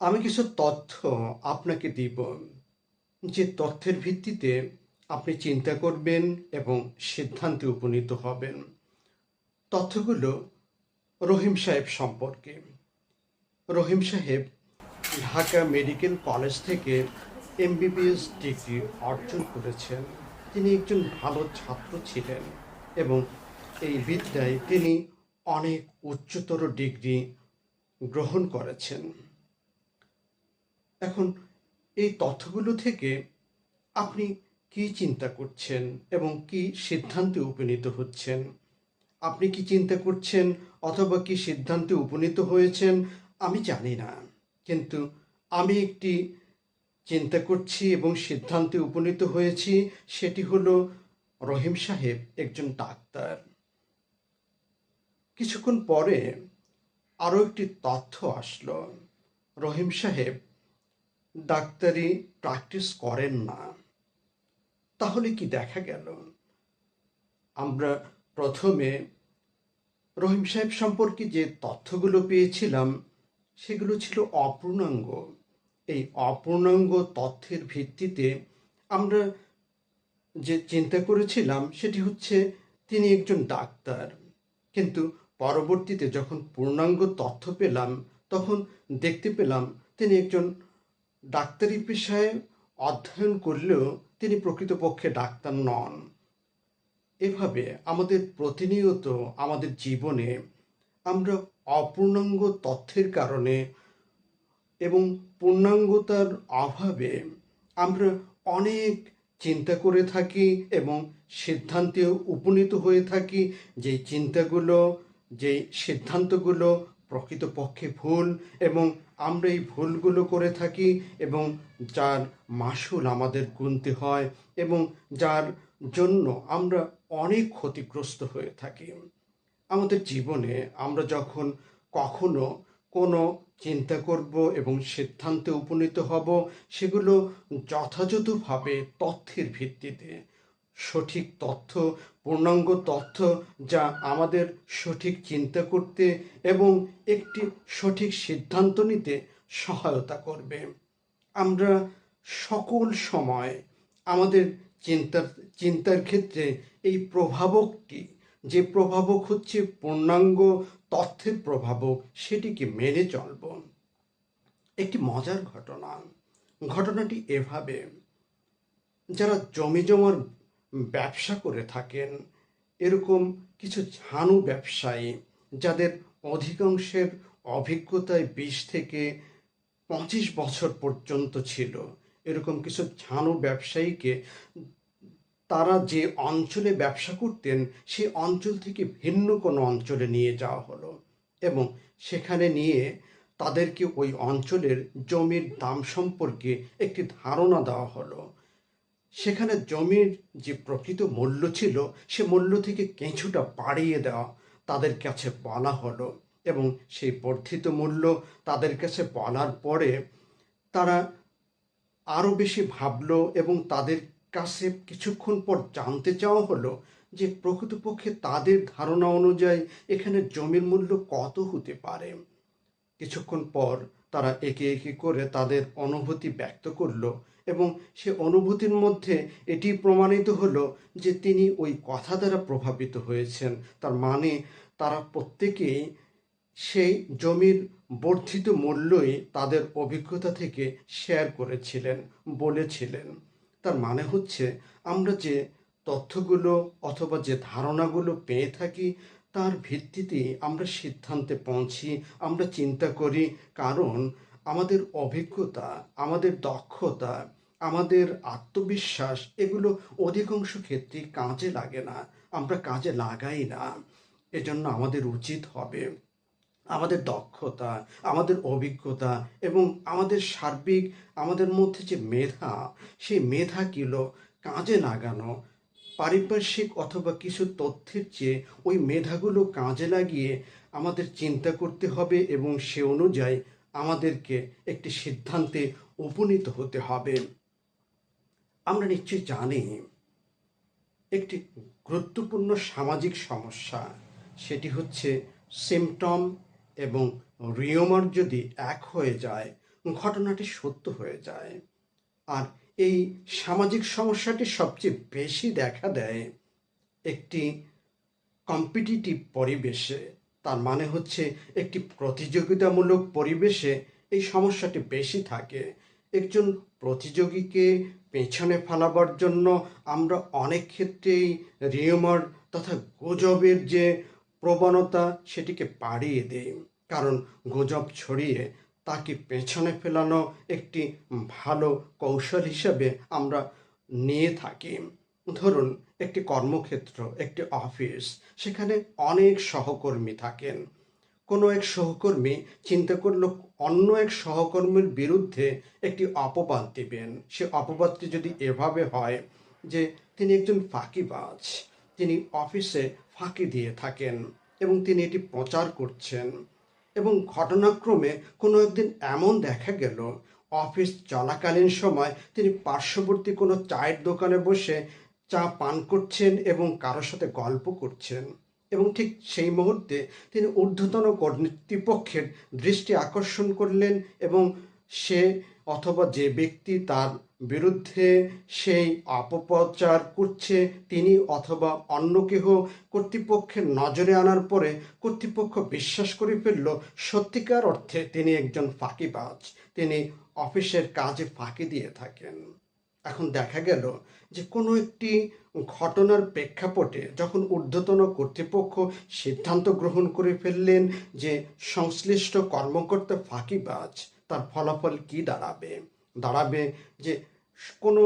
আমি কিছু তথ্য আপনাকে দিব যে তথ্যের ভিত্তিতে আপনি চিন্তা করবেন এবং সিদ্ধান্তে উপনীত হবেন। তথ্যগুলো রহিম সাহেব সম্পর্কে। রহিম সাহেব ঢাকা মেডিকেল কলেজ থেকে এমবিবিএস ডিগ্রি অর্জন করেছেন। তিনি একজন ভালো ছাত্র ছিলেন এবং এই বিদ্যায় তিনি অনেক উচ্চতর ডিগ্রি গ্রহণ করেছেন। এখন এই তথ্যগুলো থেকে আপনি কি চিন্তা করছেন এবং কি সিদ্ধান্তে উপনীত হচ্ছেন? আপনি কি চিন্তা করছেন অথবা কি সিদ্ধান্তে উপনীত হয়েছেন? আমি জানি না। কিন্তু আমি একটি চিন্তা করছি এবং সিদ্ধান্তে উপনীত হয়েছি, সেটি হলো রহিম সাহেব একজন ডাক্তার। কিছুক্ষণ পরে আরও একটি তথ্য আসলো। রহিম সাহেব ডাক্তারি প্র্যাকটিস করেন না। তাহলে কি দেখা গেল? আমরা প্রথমে রহিম সাহেব সম্পর্কে যে তথ্যগুলো পেয়েছিলাম, সেগুলো ছিল অপূর্ণাঙ্গ। এই অপূর্ণাঙ্গ তথ্যের ভিত্তিতে আমরা যে চিন্তা করেছিলাম, সেটি হচ্ছে তিনি একজন ডাক্তার। কিন্তু পরবর্তীতে যখন পূর্ণাঙ্গ তথ্য পেলাম, তখন দেখতে পেলাম তিনি একজন ডাক্তারি পেশায় অধ্যয়ন করলেও তিনি প্রকৃতপক্ষে ডাক্তার নন। এভাবে আমাদের প্রতিনিয়ত আমাদের জীবনে আমরা অপূর্ণাঙ্গ তথ্যের কারণে এবং পূর্ণাঙ্গতার অভাবে আমরা অনেক চিন্তা করে থাকি এবং সিদ্ধান্তে উপনীত হয়ে থাকি। যে চিন্তাগুলো যে সিদ্ধান্তগুলো প্রকৃতপক্ষে ভুল এবং আমরা এই ভুলগুলো করে থাকি এবং যার মাসুল আমাদের গুনতে হয় এবং যার জন্য আমরা অনেক ক্ষতিগ্রস্ত হয়ে থাকি। আমাদের জীবনে আমরা যখন কখনো কোনো চিন্তা করব এবং সিদ্ধান্তে উপনীত হব, সেগুলো যথাযথভাবে তথ্যের ভিত্তিতে সঠিক তথ্য, পূর্ণাঙ্গ তথ্য যা আমাদের সঠিক চিন্তা করতে এবং একটি সঠিক সিদ্ধান্ত নিতে সহায়তা করবে। আমরা সকল সময় আমাদের চিন্তার চিন্তার ক্ষেত্রে এই প্রভাবকটি, যে প্রভাবক হচ্ছে পূর্ণাঙ্গ তথ্যের প্রভাবক, সেটিকে মেনে চলব। একটি মজার ঘটনা, ঘটনাটি এভাবে। যারা জমি জমার ব্যবসা করে থাকেন, এরকম কিছু ঝানু ব্যবসায়ী যাদের অধিকাংশের অভিজ্ঞতায় বিশ থেকে পঁচিশ বছর পর্যন্ত ছিল। এরকম কিছু ঝানু ব্যবসায়ীকে তারা যে অঞ্চলে ব্যবসা করতেন সেই অঞ্চল থেকে ভিন্ন কোনো অঞ্চলে নিয়ে যাওয়া হলো এবং সেখানে নিয়ে তাদেরকে ওই অঞ্চলের জমির দাম সম্পর্কে একটি ধারণা দেওয়া হলো। সেখানে জমির যে প্রকৃত মূল্য ছিল, সে মূল্য থেকে কিছুটা বাড়িয়ে দেওয়া তাদের কাছে বলা হলো এবং সেই বর্ধিত মূল্য তাদের কাছে বলার পরে তারা আরও বেশি ভাবলো এবং তাদের কাছে কিছুক্ষণ পর জানতে চাওয়া হলো যে প্রকৃতপক্ষে তাদের ধারণা অনুযায়ী এখানে জমির মূল্য কত হতে পারে। কিছুক্ষণ পর তারা একে একে করে তাদের অনুভূতি ব্যক্ত করল এবং সে অনুভূতির মধ্যে এটি প্রমাণিত হলো যে তিনি ওই কথা দ্বারা প্রভাবিত হয়েছেন। তার মানে তারা প্রত্যেকেই সেই জমির বর্ধিত মূল্যই তাদের অভিজ্ঞতা থেকে শেয়ার করেছিলেন, বলেছিলেন। তার মানে হচ্ছে আমরা যে তথ্যগুলো অথবা যে ধারণাগুলো পেয়ে থাকি, তার ভিত্তিতে আমরা সিদ্ধান্তে পৌঁছি, আমরা চিন্তা করি। কারণ আমাদের অভিজ্ঞতা, আমাদের দক্ষতা আমাদের আত্মবিশ্বাস এগুলো অধিকাংশ ক্ষেত্রে কাজে লাগে না। আমরা কাজে লাগাই না। এজন্য আমাদের উচিত হবে আমাদের দক্ষতা, আমাদের অভিজ্ঞতা এবং আমাদের সার্বিক, আমাদের মধ্যে যে মেধা, সেই মেধাগুলো কাজে লাগানো, পারিপার্শ্বিক অথবা কিছু তথ্যের চেয়ে ওই মেধাগুলো কাজে লাগিয়ে আমাদের চিন্তা করতে হবে এবং সে অনুযায়ী আমাদেরকে একটি সিদ্ধান্তে উপনীত হতে হবে। আমরা নিশ্চয়ই জানি একটি গুরুত্বপূর্ণ সামাজিক সমস্যা, সেটি হচ্ছে সিমটম এবং রিওমার যদি এক হয়ে যায়, ঘটনাটি সত্য হয়ে যায়। আর এই সামাজিক সমস্যাটি সবচেয়ে বেশি দেখা দেয় একটি কম্পিটিটিভ পরিবেশে, তার মানে হচ্ছে একটি প্রতিযোগিতামূলক পরিবেশে এই সমস্যাটি বেশি থাকে। একজন প্রতিযোগীকে পেছনে ফেলাবার জন্য আমরা অনেক ক্ষেত্রেই রিউমার তথা গুজবের যে প্রবণতা সেটিকে পাড়িয়ে দেই। কারণ গুজব ছড়িয়ে তাকে পেছনে ফেলানো একটি ভালো কৌশল হিসাবে আমরা নিয়ে থাকি। ধরুন, একটি কর্মক্ষেত্র, একটি অফিস, সেখানে অনেক সহকর্মী থাকেন। কোনো এক সহকর্মী চিন্তা করল, অন্য এক সহকর্মীর বিরুদ্ধে একটি অপবাদ দিবেন। সে অপবাদটি যদি এভাবে হয় যে তিনি একজন ফাঁকিবাজ, তিনি অফিসে ফাঁকি দিয়ে থাকেন এবং তিনি এটি প্রচার করছেন এবং ঘটনাক্রমে কোনো একদিন এমন দেখা গেল, অফিস চলাকালীন সময় তিনি পার্শ্ববর্তী কোনো চায়ের দোকানে বসে চা পান করছেন এবং কারোর সাথে গল্প করছেন। এবং ঠিক সেই মুহূর্তে তিনি ঊর্ধ্বতন কর্তৃপক্ষের দৃষ্টি আকর্ষণ করলেন এবং সে অথবা যে ব্যক্তি তার বিরুদ্ধে সেই অপপ্রচার করছে, তিনি অথবা অন্য কেহ কর্তৃপক্ষের নজরে আনার পরে কর্তৃপক্ষ বিশ্বাস করে ফেলল, সত্যিকার অর্থে তিনি একজন ফাঁকিবাজ। তিনি অফিসের কাজে ফাঁকি দিয়ে থাকেন। এখন দেখা গেল যে কোনো একটি ঘটনার প্রেক্ষাপটে যখন ঊর্ধ্বতন কর্তৃপক্ষ সিদ্ধান্ত গ্রহণ করে ফেললেন যে সংশ্লিষ্ট কর্মকর্তা ফাঁকিবাজ, তার ফলাফল কি দাঁড়াবে? দাঁড়াবে যে কোনো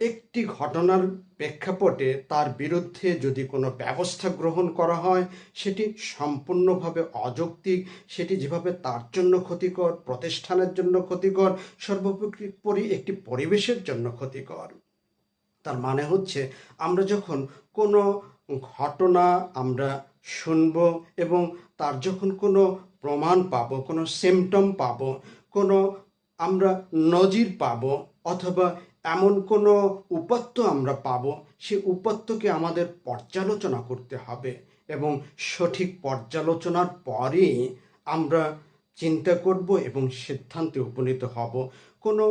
একটি ঘটনার প্রেক্ষাপটে তার বিরুদ্ধে যদি কোনো ব্যবস্থা গ্রহণ করা হয়, সেটি সম্পূর্ণভাবে অযৌক্তিক, সেটি যেভাবে তার জন্য ক্ষতিকর, প্রতিষ্ঠানের জন্য ক্ষতিকর, সর্বোপরি একটি পরিবেশের জন্য ক্ষতিকর। তার মানে হচ্ছে, আমরা যখন কোনো ঘটনা আমরা শুনব এবং তার যখন কোনো প্রমাণ পাব, কোনো সিমটম পাব, কোনো আমরা নজির পাব অথবা এমন কোনো উপাত্ত আমরা পাব, সে উপাত্তকে আমাদের পর্যালোচনা করতে হবে এবং সঠিক পর্যালোচনার পরেই আমরা চিন্তা করব এবং সিদ্ধান্তে উপনীত হব। কোনো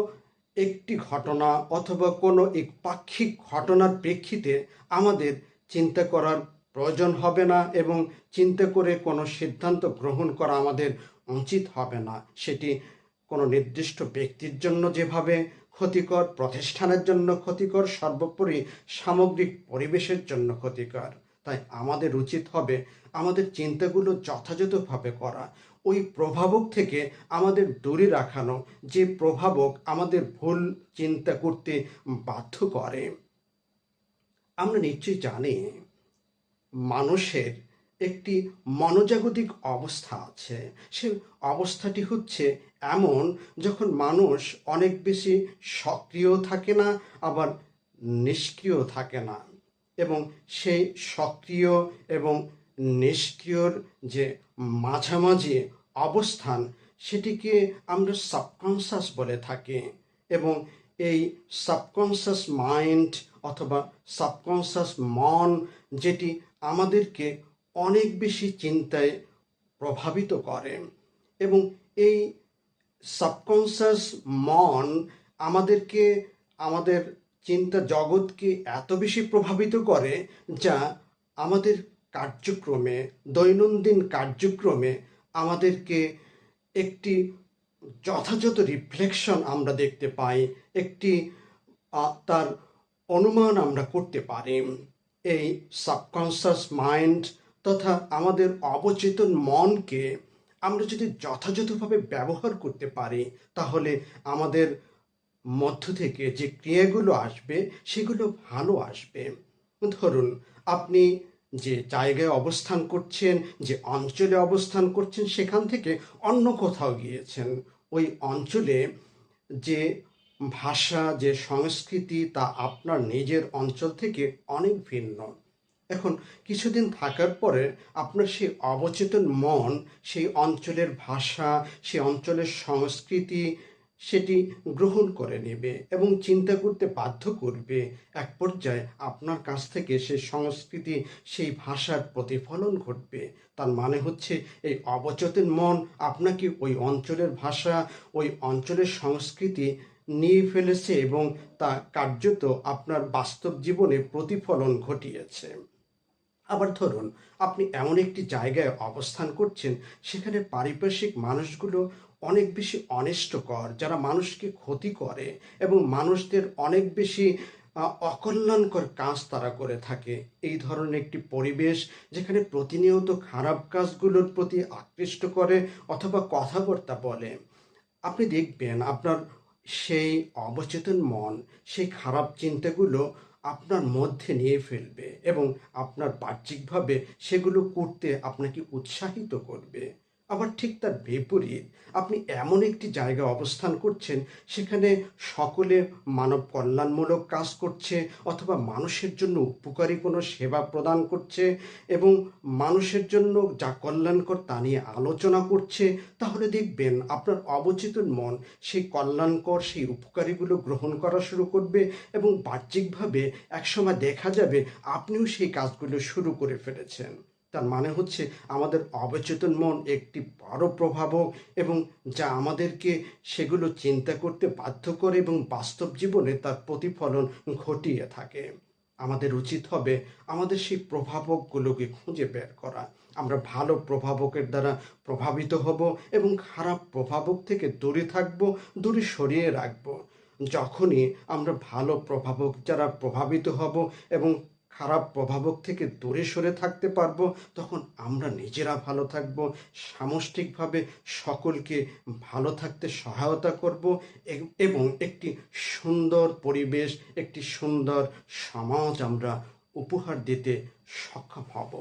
একটি ঘটনা অথবা কোনো একপাক্ষিক ঘটনার প্রেক্ষিতে আমাদের চিন্তা করার প্রয়োজন হবে না এবং চিন্তা করে কোনো সিদ্ধান্ত গ্রহণ করা আমাদের উচিত হবে না। সেটি কোনো নির্দিষ্ট ব্যক্তির জন্য যেভাবে ক্ষতিকর প্রতিষ্ঠানের জন্য ক্ষতিকর, সর্বোপরি সামগ্রিক পরিবেশের জন্য ক্ষতিকর। তাই আমাদের উচিত হবে আমাদের চিন্তাগুলো যথাযথভাবে করা। ওই প্রভাবক থেকে আমাদের দূরে রাখানো, যে প্রভাবক আমাদের ভুল, চিন্তা করতে বাধ্য করে। আমরা নিশ্চয়ই জানি মানুষের একটি মনোজাগতিক অবস্থা আছে। সে অবস্থাটি হচ্ছে এমন যখন মানুষ অনেক বেশি সক্রিয় থাকে না, আবার নিষ্ক্রিয় থাকে না। এবং সেই সক্রিয় এবং নিষ্ক্রিয়র যে মাঝামাঝি অবস্থান, সেটিকে আমরা সাবকনসাস বলে থাকি। এবং এই সাবকনসাস মাইন্ড অথবা সাবকনসাস মন, যেটি আমাদেরকে অনেক বেশি চিন্তায় প্রভাবিত করে। এবং এই সাবকনসাস মন আমাদেরকে, আমাদের চিন্তা জগৎকে এত বেশি প্রভাবিত করে যা আমাদের কার্যক্রমে, দৈনন্দিন কার্যক্রমে আমাদেরকে একটি যথাযথ রিফ্লেকশন আমরা দেখতে পাই, একটি তার অনুমান আমরা করতে পারি। এই সাবকনসাস মাইন্ড তথা আমাদের অবচেতন মনকে আমরা যদি যথাযথভাবে ব্যবহার করতে পারি, তাহলে আমাদের মধ্য থেকে যে ক্রিয়াগুলো আসবে, সেগুলো ভালো আসবে। ধরুন, আপনি যে জায়গায় অবস্থান করছেন, যে অঞ্চলে অবস্থান করছেন, সেখান থেকে অন্য কোথাও গিয়েছেন। ওই অঞ্চলে যে ভাষা, যে সংস্কৃতি, তা আপনার নিজের অঞ্চল থেকে অনেক ভিন্ন। এখন কিছুদিন থাকার পরে আপনার সেই অবচেতন মন, সেই অঞ্চলের ভাষা, সেই অঞ্চলের সংস্কৃতি সেটি গ্রহণ করে নেবে এবং চিন্তা করতে বাধ্য করবে। এক পর্যায়ে আপনার কাছ থেকে সেই সংস্কৃতি, সেই ভাষার প্রতিফলন ঘটবে। তার মানে হচ্ছে এই অবচেতন মন আপনাকে ওই অঞ্চলের ভাষা, ওই অঞ্চলের সংস্কৃতি নিয়ে ফেলেছে এবং তা কার্যত আপনার বাস্তব জীবনে প্রতিফলন ঘটিয়েছে। আবার ধরুন, আপনি এমন একটি জায়গায় অবস্থান করছেন, সেখানে পারিপার্শ্বিক মানুষগুলো অনেক বেশি অনিষ্টকর, যারা মানুষকে ক্ষতি করে এবং মানুষদের অনেক বেশি অকল্যাণকর কাজ তারা করে থাকে। এই ধরনের একটি পরিবেশ যেখানে প্রতিনিয়ত খারাপ কাজগুলোর প্রতি আকৃষ্ট করে অথবা কথাবার্তা বলে। আপনি দেখবেন আপনার সেই অবচেতন মন, সেই খারাপ চিন্তাগুলো আপনার মধ্যে নিয়ে ফেলবে এবং আপনার বাহ্যিকভাবে সেগুলো করতে আপনাকে উৎসাহিত করবে। আবার ঠিক তার বিপরীত, আপনি এমন একটি জায়গায় অবস্থান করছেন, সেখানে সকলে মানব কল্যাণমূলক কাজ করছে অথবা মানুষের জন্য উপকারী কোনো সেবা প্রদান করছে এবং মানুষের জন্য যা কল্যাণকর তা নিয়ে আলোচনা করছে, তাহলে দেখবেন আপনার অবচেতন মন সেই কল্যাণকর, সেই উপকারীগুলো গ্রহণ করা শুরু করবে এবং বাহ্যিকভাবে একসময় দেখা যাবে আপনিও সেই কাজগুলো শুরু করে ফেলেছেন। তার মানে হচ্ছে আমাদের অবচেতন মন একটি বড় প্রভাবক এবং যা আমাদেরকে সেগুলো চিন্তা করতে বাধ্য করে এবং বাস্তব জীবনে তার প্রতিফলন ঘটিয়ে থাকে। আমাদের উচিত হবে আমাদের সেই প্রভাবকগুলোকে খুঁজে বের করা। আমরা ভালো প্রভাবকের দ্বারা প্রভাবিত হব এবং খারাপ প্রভাবক থেকে দূরে থাকব, দূরে সরিয়ে রাখব। যখনই আমরা ভালো প্রভাবক যারা প্রভাবিত হব এবং খারাপ প্রভাবক থেকে দূরে সরে থাকতে পারব, তখন আমরা নিজেরা ভালো থাকব, সামষ্টিকভাবে সকলকে ভালো থাকতে সহায়তা করব এবং একটি সুন্দর পরিবেশ, একটি সুন্দর সমাজ আমরা উপহার দিতে সক্ষম হব।